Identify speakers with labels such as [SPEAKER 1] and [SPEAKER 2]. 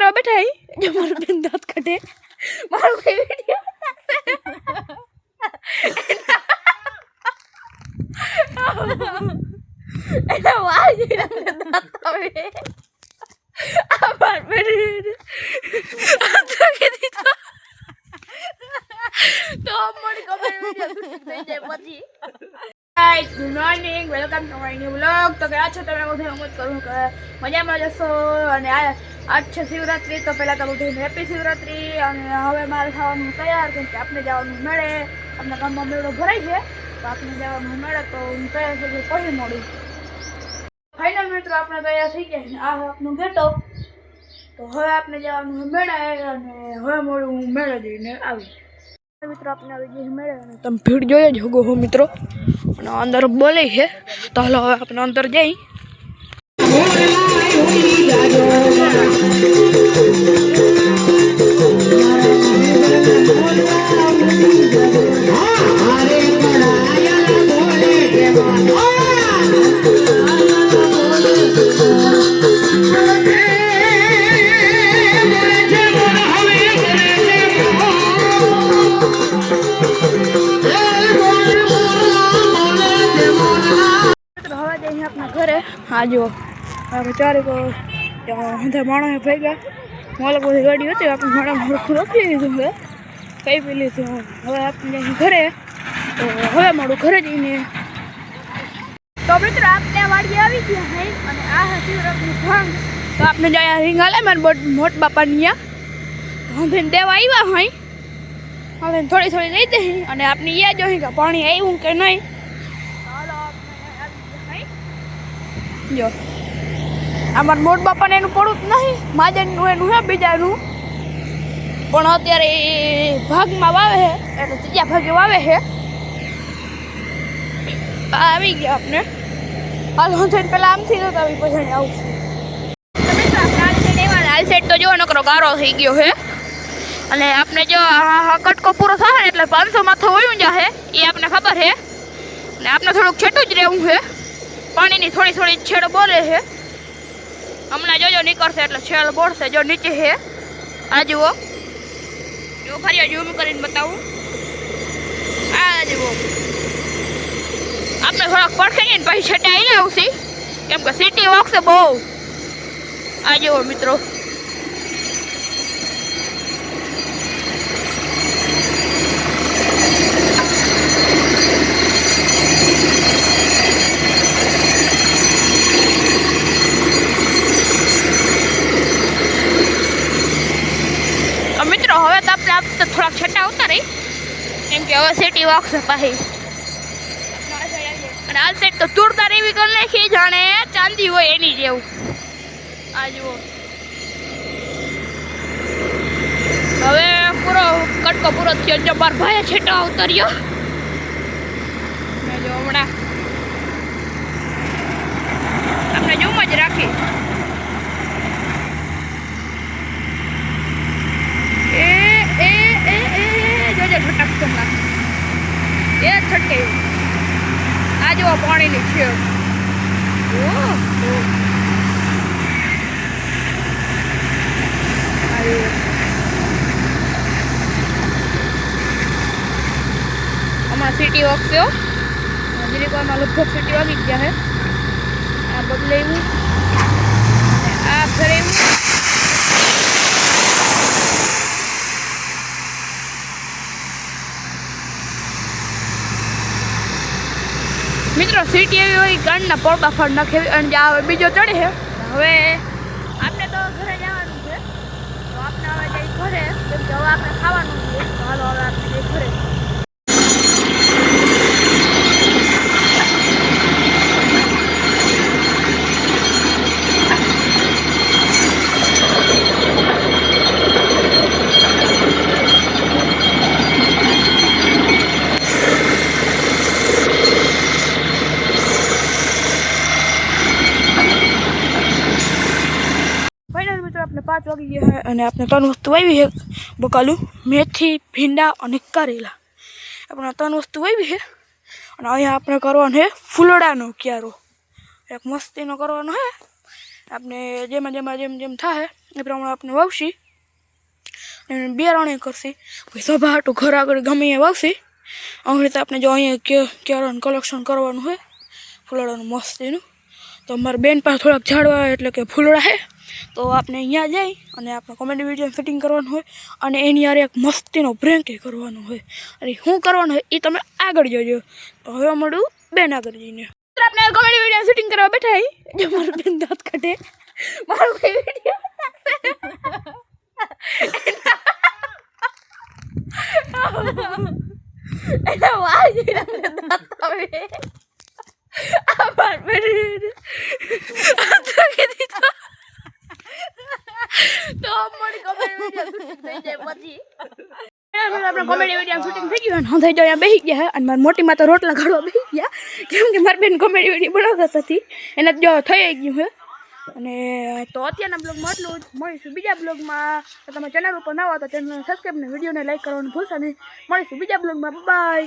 [SPEAKER 1] કરવા બેઠા હી જો મારો બેન દાંત કાઢે મારો કોઈ વીડિયો એના વાળ જેના દાંત આવે આ બાર બેઠી આ તો કીધી તો તો મને ખબર વીડિયો થઈ જાય પછી guys good morning welcome to my new vlog તો ગયા છો તમે બધે ઉમદ કરું કે મજામાં જશો અને આ આજ છે શિવરાત્રી, તો પહેલાં તો બધું હેપી શિવરાત્રી, અને હવે મારે થવાનું તૈયાર, કેમ કે આપણે જવાનું મળે. અમને ગામમાં મેળો ભરાય છે, તો આપણે જવાનું મળે, તો હું તૈયાર થઈ ગઈ, પછી મળું. ફાઇનલ મિત્રો, આપણે તૈયાર થઈ ગયા આ આપણું ગેટો તો હવે આપણે જવાનું મેળે, અને હવે મળું હું મેળે જઈને આવી. મિત્રો આપણે આવી ગઈ મેળે, અને તમે ભીડ જોઈએ જ હોગો હો, મિત્રો. અને અંદર બોલે છે. તો હલો, હવે આપણે અંદર જઈ. મિત્રો હવે જઈએ આપણા ઘરે હા જો હવે ચારે કો બધા માણસ ભેગા. માલક બધી ગાડી હતી, આપણે મારા મોડું રોકી લીધું હવે. કઈ પી લીધું હવે આપણે ઘરે. તો હવે મારું ઘરે જઈને તો મિત્રો, આપણે વાડી આવી ગયા હે. અને આ હતી રકમનું ભાંગ. તો આપણે જાય રીંગ હાલે, મારા મોટ બાપાની ત્યાં હવે દેવા આવ્યા હોય હવે થોડી થોડી લઈ દઈ અને આપણે યાદ જો કે પાણી આવ્યું કે નહીં. જો. અમાર મોટ બાપાને એનું પડું જ નહીં, માજનનું, એનું હે, બીજાનું. પણ અત્યારે એ ભાગમાં વાવે છે એટલે ત્રીજા ભાગે વાવે છે આ આવી ગયા આપણે હાલ હું થઈને પેલા આમથી તો આવી પછી આવું હાલ સેટ તો જો નકરો ગારો થઈ ગયો છે અને આપણે જો આ આ કટકો પૂરો થાય ને એટલે પાંચસો માથો વળ્યું જાહે, એ આપણે ખબર છે ને આપણે થોડુંક છેટું જ રહેવું છે પાણીની થોડી થોડી છેડ બોલે છે હમણાં જોજો, નીકળશે એટલે છેલ બોલશે જો નીચે છે આ જુઓ. જો ફરી ઝૂમ કરીને બતાવું. આ જુઓ. આપણે થોડાક પડશે ને, પછી છેટે આવીને આવશે. કેમ કે સિટી વોક છે બહુ. આ જુઓ મિત્રો તો મિત્રો હવે આપણે આપ તો થોડાક છટા રહી કેમ કે હવે સિટી વોક છે પાછી અને આ સેટ તો તુરદાર એવી કરી નાખી જાણે ચાંદી હોય એની જેવું. આ જુઓ. હવે પૂરો કટકો પૂરો થયો જો ભાઈ છેટા ઉતર્યો ને જો હમણાં આપણે જોમ જ રાખી એ એ એ એ જોજે છટક છટક એ છટકે જુઓ પાણીની છે. હમણાં સિટી વોક થયો જીરીકવામાં લગભગ સિટી વાગી ગયા છે આ બદલાયું ને આ ફરેવું મિત્રો, સિટી એવી હોય ગણના પડદા ફળ નાખે અને જે આવે બીજો ચડે હવે આપણે તો ઘરે જવાનું છે. તો આપણે હવે જઈ ઘરે, કેમ હવે આપણે ખાવાનું છે. હાલો, હવે આપણે જઈ ઘરે ફાઇનલ મિત્રો આપણે પાંચ વાગી ગયા છે અને આપણે ત્રણ વસ્તુ આવી છે બકાલું, મેથી, ભીંડા અને કારેલા. આપણે ત્રણ વસ્તુ આવી છે અને અહીંયા આપણે કરવાનો છે ફૂલડાનો ક્યારો. એક મસ્તીનો કરવાનો છે આપણે જેમાં જેમાં જેમ જેમ થાય એ પ્રમાણે આપણે વાવશી. અને બિયારણે કરશી. પછી સભા હાટું ઘર આગળ ગમે એ વાવશી. આવી રીતે આપણે જો અહીંયા ક્યારાનું કલેક્શન કરવાનું હોય ફૂલડાનું મસ્તીનું. તો મારા બેન પાસે થોડાક ઝાડવા એટલે કે ફૂલડા છે તો આપણે અહીંયા જઈ અને આપણે કોમેડી વીડિયો ફિટિંગ કરવાનું હોય અને એની યાર એક મસ્તીનો બ્રેન્કે કરવાનો હોય. અને શું કરવાનું હોય એ તમે આગળ જોજો. તો હવે મળું બેન આગળ જઈને. આપણે કોમેડી વીડિયો શૂટિંગ કરવા બેઠા જો મારું બેન દાંત કાઢે. મારો કોઈ વીડિયો આ તો કીધી તો તો અમારી કોમેડી વીડિયો શૂટિંગ થઈ જાય પછી આપણે કોમેડી વીડિયો શૂટિંગ થઈ ગયું હું થઈ જાય બેસી ગયા અને મારી મોટી માં તો રોટલા ઘડવા બેસી ગયા. કેમ કે મારી બેન કોમેડી વીડિયો બનાવતા હતી એને જો થઈ ગયું હે. અને તો અત્યારના બ્લોગમાં એટલું જ. મળીશું બીજા બ્લોગમાં તમે ચેનલ ઉપર ના હો તો ચેનલને સબસ્ક્રાઈબ ને વિડીયોને લાઈક કરવાનું ભૂલશો નહીં. મળીશું બીજા બ્લોગમાં બાય